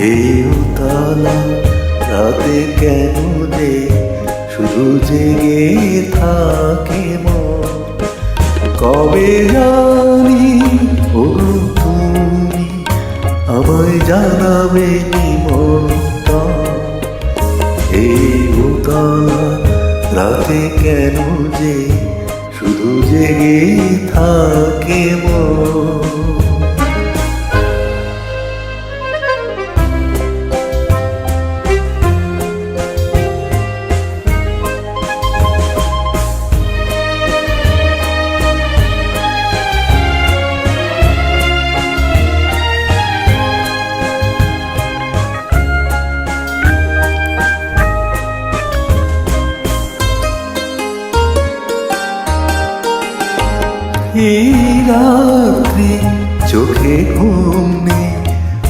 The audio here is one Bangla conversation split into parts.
এই উতলা রাতে কেন যে শুধু জেগে থাকে কবে জানি ও তুমি আমায় জানাবে নিমন্ত্রণ এই উতলা রাতে কেন যে শুধু জেগে থাকে মন? রাত্রি চোখে ঘুম নেই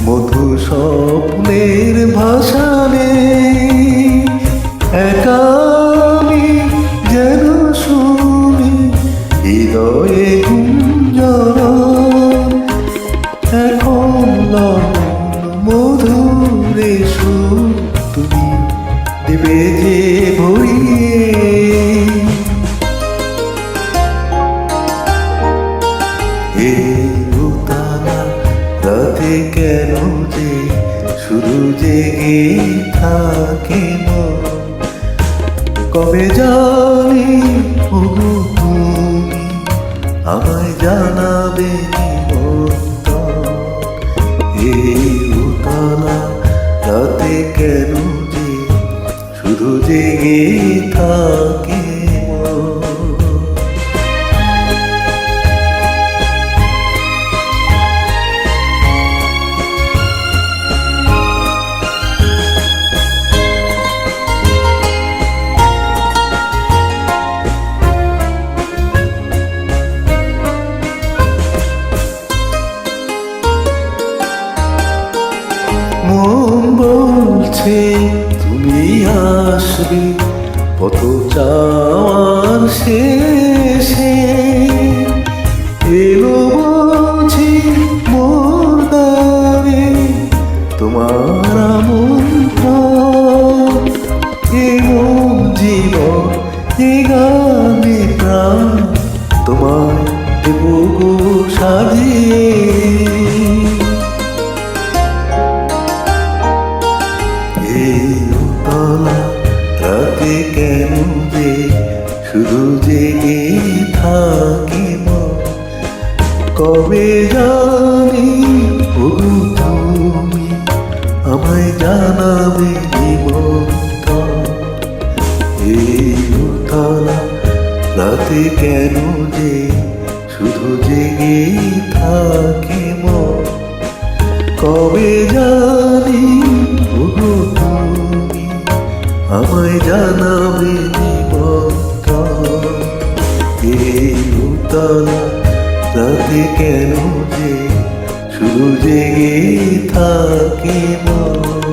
মধু স্বপ্নের ভাষা নেই। একা যেন শুনি হৃদয়ে গুঞ্জন এখন মধুরে সুর তুমি দেবে যে ভরিয়ে জেগে থাকে কবে জানি আমায় জানাবে কেন যে শুধু জেগে মন বলছে? তুমি আসবে কত চাওয়ার শেষে। এলো বলছি মোর তোমার আমন্ত্রণ। এ জীবন, এ গানে প্রাণ, তোমায় দেব গো সাজিয়ে। উতলা রাতে কেন যে শুধু জেগে থাকি কবে জানি ও তুমি আমায় জানাবে নিমন্ত্রণ? এই উতলা রাতে কেন যে শুধু জেগে থাকি কবে জানি আমায় জানাবে এই রাতে কেন যে শুধু জেগে থাকি মন?